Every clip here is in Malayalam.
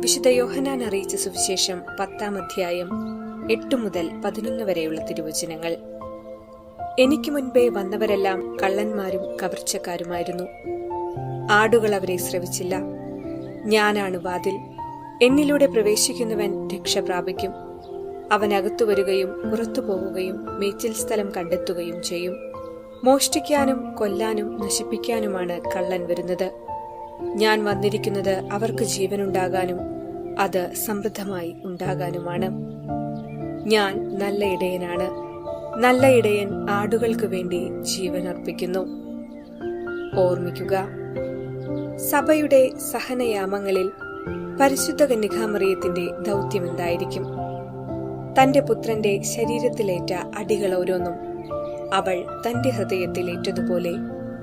വിശുദ്ധ യോഹനാൻ അറിയിച്ച സുവിശേഷം പത്താം അധ്യായം എട്ട് മുതൽ പതിനൊന്ന് വരെയുള്ള തിരുവചനങ്ങൾ. എനിക്ക് മുൻപേ വന്നവരെല്ലാം കള്ളന്മാരും കവർച്ചക്കാരുമായിരുന്നു ആടുകൾ അവരെ ശ്രവിച്ചില്ല ഞാനാണ് വാതിൽ. എന്നിലൂടെ പ്രവേശിക്കുന്നവൻ രക്ഷ പ്രാപിക്കും. അവൻ അകത്തു വരികയും പുറത്തു പോവുകയും മേച്ചിൽ സ്ഥലം കണ്ടെത്തുകയും ചെയ്യും. മോഷ്ടിക്കാനും കൊല്ലാനും നശിപ്പിക്കാനുമാണ് കള്ളൻ വരുന്നത്. ഞാൻ വന്നിരിക്കുന്നത് അവർക്ക് ജീവനുണ്ടാകാനും അത് സമൃദ്ധമായി ഉണ്ടാകാനുമാണ്. ഞാൻ നല്ല ഇടയനാണ്. നല്ല ഇടയൻ ആടുകൾക്ക് വേണ്ടി ജീവൻ അർപ്പിക്കുന്നു. ഓർമ്മിക്കുക സഭയുടെ സഹനയാമങ്ങളിൽ പരിശുദ്ധ കന്യകാമറിയത്തിന്റെ ദൗത്യം എന്തായിരിക്കും? തന്റെ പുത്രന്റെ ശരീരത്തിലേറ്റ അടികൾ ഓരോന്നും അവൾ തന്റെ ഹൃദയത്തിലേറ്റതുപോലെ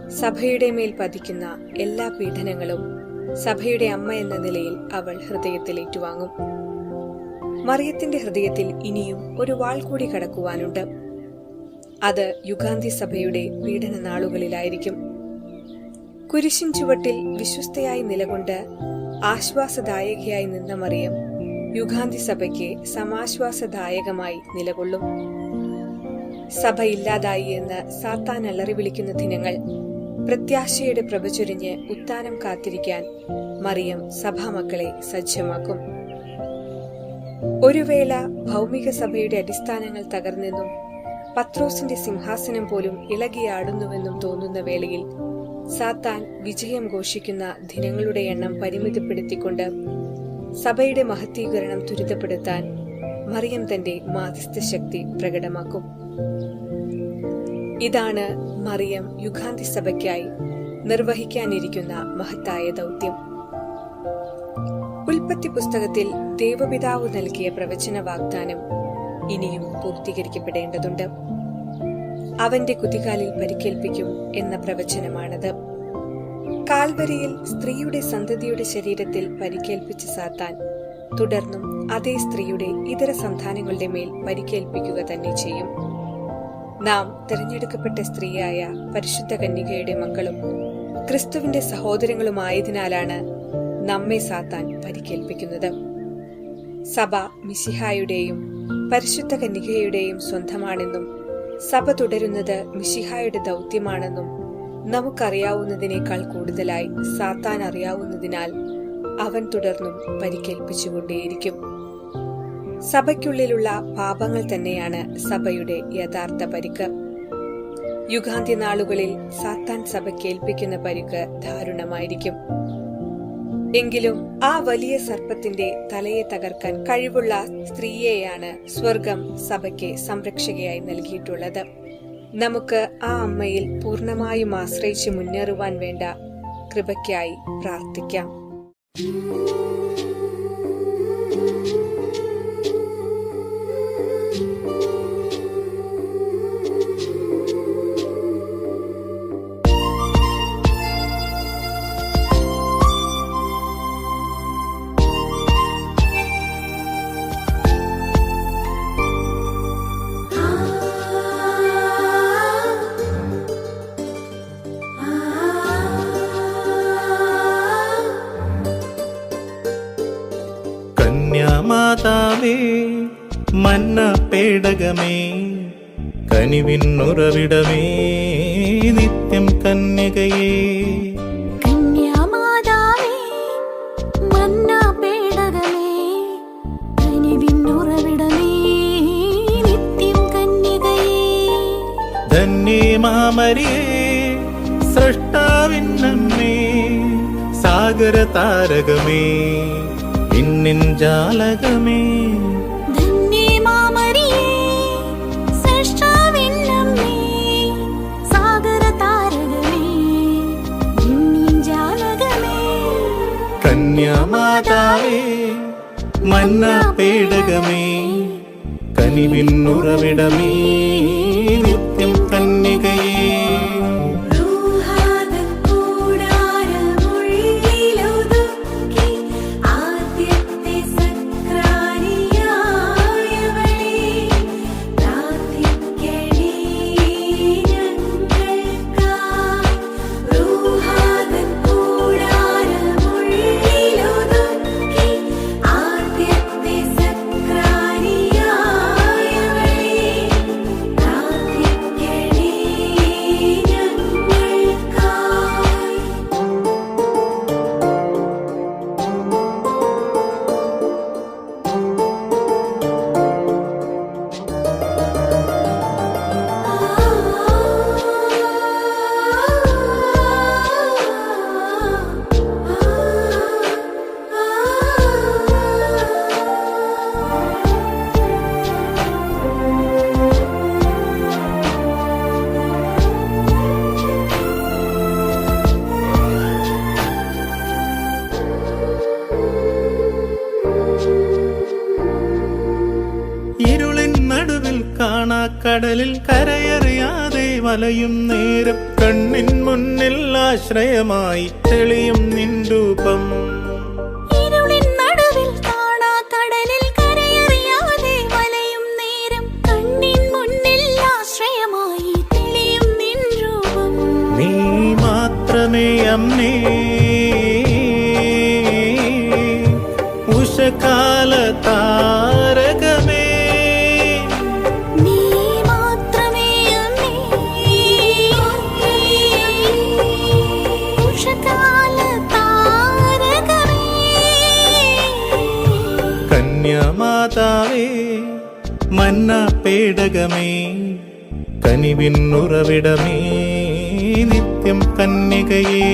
സഭയുടെ മേൽ പതിക്കുന്ന എല്ലാ പീഡനങ്ങളും സഭയുടെ അമ്മ എന്ന നിലയിൽ അവൾ ഹൃദയത്തിൽ ഏറ്റുവാങ്ങും മറിയത്തിന്റെ ഹൃദയത്തിൽ ഇനിയും ഒരു വാൾ കൂടി കടക്കുവാനുണ്ട്. അത് യുഗാന്തി സഭയുടെ പീഡന നാളുകളിലായിരിക്കും. കുരിശിൻ ചുവട്ടിൽ വിശ്വസ്തയായി നിലകൊണ്ട് ആശ്വാസദായകയായി നിന്ന മറിയം യുഗാന്തി സഭയ്ക്ക് സമാശ്വാസദായകമായി നിലകൊള്ളും. സഭ ഇല്ലാതായി എന്ന് സാത്താൻ അലറി വിളിക്കുന്ന ദിനങ്ങൾ പ്രത്യാശയുടെ പ്രഭ ചൊരിഞ്ഞ് ഉത്താനം കാത്തിരിക്കാൻ മറിയം സഭാമക്കളെ സജ്ജമാക്കും. ഒരു വേള ഭൗമിക സഭയുടെ അടിസ്ഥാനങ്ങൾ തകർന്നെന്നും പത്രോസിന്റെ സിംഹാസനം പോലും ഇളകിയാടുന്നുവെന്നും തോന്നുന്ന വേളയിൽ സാത്താൻ വിജയം ഘോഷിക്കുന്ന ദിനങ്ങളുടെ എണ്ണം പരിമിതപ്പെടുത്തിക്കൊണ്ട് സഭയുടെ മഹത്വീകരണം ത്വരിതപ്പെടുത്താൻ മറിയം തന്റെ മാധ്യസ്ഥ ശക്തി പ്രകടമാക്കും. ഇതാണ് മറിയം യുഗാന്തി സഭയ്ക്കായി നിർവഹിക്കാനിരിക്കുന്ന മഹത്തായ ദൗത്യം. ഉൽപ്പത്തി പുസ്തകത്തിൽ ദേവപിതാവ് നൽകിയ പ്രവചന വാഗ്ദാനം ഇനിയും പൂർത്തീകരിക്കപ്പെടേണ്ടതുണ്ട്. അവന്റെ കുതികാലിൽ പരിക്കേൽപ്പിക്കും എന്ന പ്രവചനമാണത്. കാൽവരിയിൽ സ്ത്രീയുടെ സന്തതിയുടെ ശരീരത്തിൽ പരിക്കേൽപ്പിച്ച സാത്താൻ തുടർന്നും അതേ സ്ത്രീയുടെ ഇതര സന്താനങ്ങളുടെ മേൽ പരിക്കേൽപ്പിക്കുക തന്നെ ചെയ്യും. നാം തിരഞ്ഞെടുക്കപ്പെട്ട സ്ത്രീയായ പരിശുദ്ധ കന്യകയുടെ മക്കളും ക്രിസ്തുവിന്റെ സഹോദരങ്ങളുമായതിനാലാണ് നമ്മെ സാത്താൻ പരിക്കേൽപ്പിക്കുന്നത്. സഭ മിശിഹായുടെയും പരിശുദ്ധ കന്യകയുടെയും സ്വന്തമാണെന്നും സഭ തുടരുന്നത് മിശിഹായുടെ ദൗത്യമാണെന്നും നമുക്കറിയാവുന്നതിനേക്കാൾ കൂടുതലായി സാത്താൻ അറിയാവുന്നതിനാൽ അവൻ തുടർന്നും പരിക്കേൽപ്പിച്ചുകൊണ്ടേയിരിക്കും. സഭയ്ക്കുള്ളിലുള്ള പാപങ്ങൾ തന്നെയാണ് സഭയുടെ യഥാർത്ഥ പരിക്ക്. യുഗാന്ത്യ നാളുകളിൽ സാത്താൻ സഭയ്ക്ക് ഏൽപ്പിക്കുന്ന പരിക്ക് ദാരുണമായിരിക്കും. എങ്കിലും ആ വലിയ സർപ്പത്തിന്റെ തലയെ തകർക്കാൻ കഴിവുള്ള സ്ത്രീയെയാണ് സ്വർഗം സഭയ്ക്ക് സംരക്ഷകയായി നൽകിയിട്ടുള്ളത്. നമുക്ക് ആ അമ്മയിൽ പൂർണമായും ആശ്രയിച്ച് മുന്നേറുവാൻ വേണ്ട കൃപയ്ക്കായി പ്രാർത്ഥിക്കാം. മന്ന പേടകമേ കനിവിന്നുറവിടമേ നിത്യം കന്യകയേ. കന്യാമാതാവേ മന്നാ പേടകമേ കനിവിന്നുറവിടമേ നിത്യം കന്യകയേ. ധന്യേ മാമരിയേ സൃഷ്ടാവിന്നമ്മേ സാഗര താരകമേ നിന്നിൻ ജാലകമേ കന്യാമാതാവേ മന്ന പേടകമേ കനിവിന്നുറവിടമേ നിത്യം കടലിൽ കരയറിയാതെ വലയും നേരം കണ്ണിൻ മുന്നിൽ ആശ്രയമായി തെളിയും നിൻ ഉഷകാലത്താ മാത്രമേ അമ്മേ. കന്യാമാതാവേ മന്ന പേടകമേ കനിവിൻ ഉറവിടമേ നിത്യം കന്യകയേ.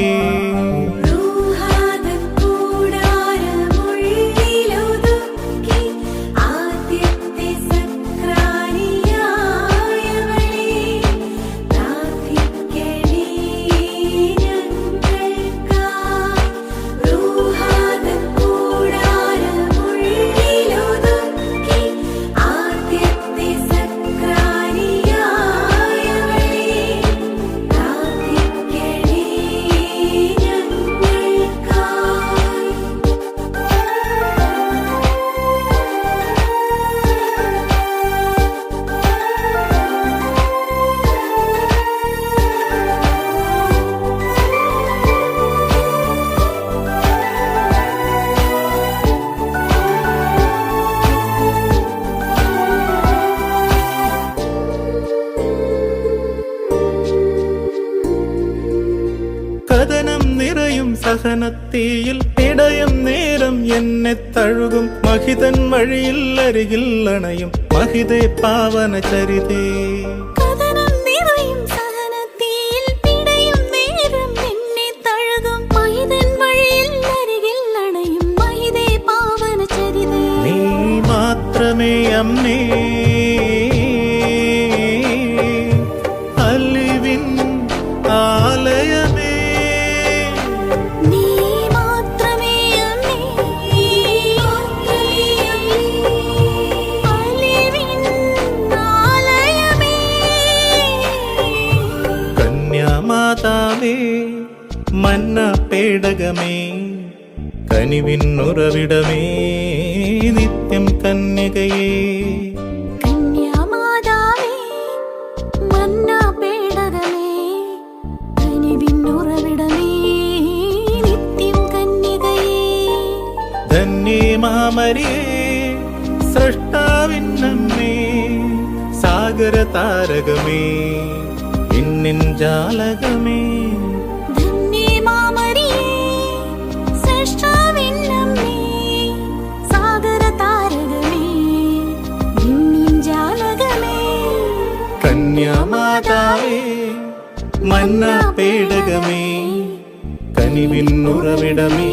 സഹനത്തീയിൽ ഇടയും നേരം എന്നെ തഴുകും. മഹിതൻ വഴിയിൽ അരികിൽ അണയും. മഹിതേ പാവന ചരിതേ. കഥനം മന്ന പേടകമേ കനിവിന്നുറവിടമേ നിത്യം കന്യകയേ. കന്യാമാതാവേ മന്നാ പേടകമേ കനിവിന്നുറവിടമേ നിത്യം കന്യകയേ. ധന്യേ മാമരിയേ സൃഷ്ടാവിന്നമ്മേ സാഗര താരകമേ ഇന്നിൻ ജാലകമേ. മന്ന പേടകമേ കനിവിന്നുറവിടമേ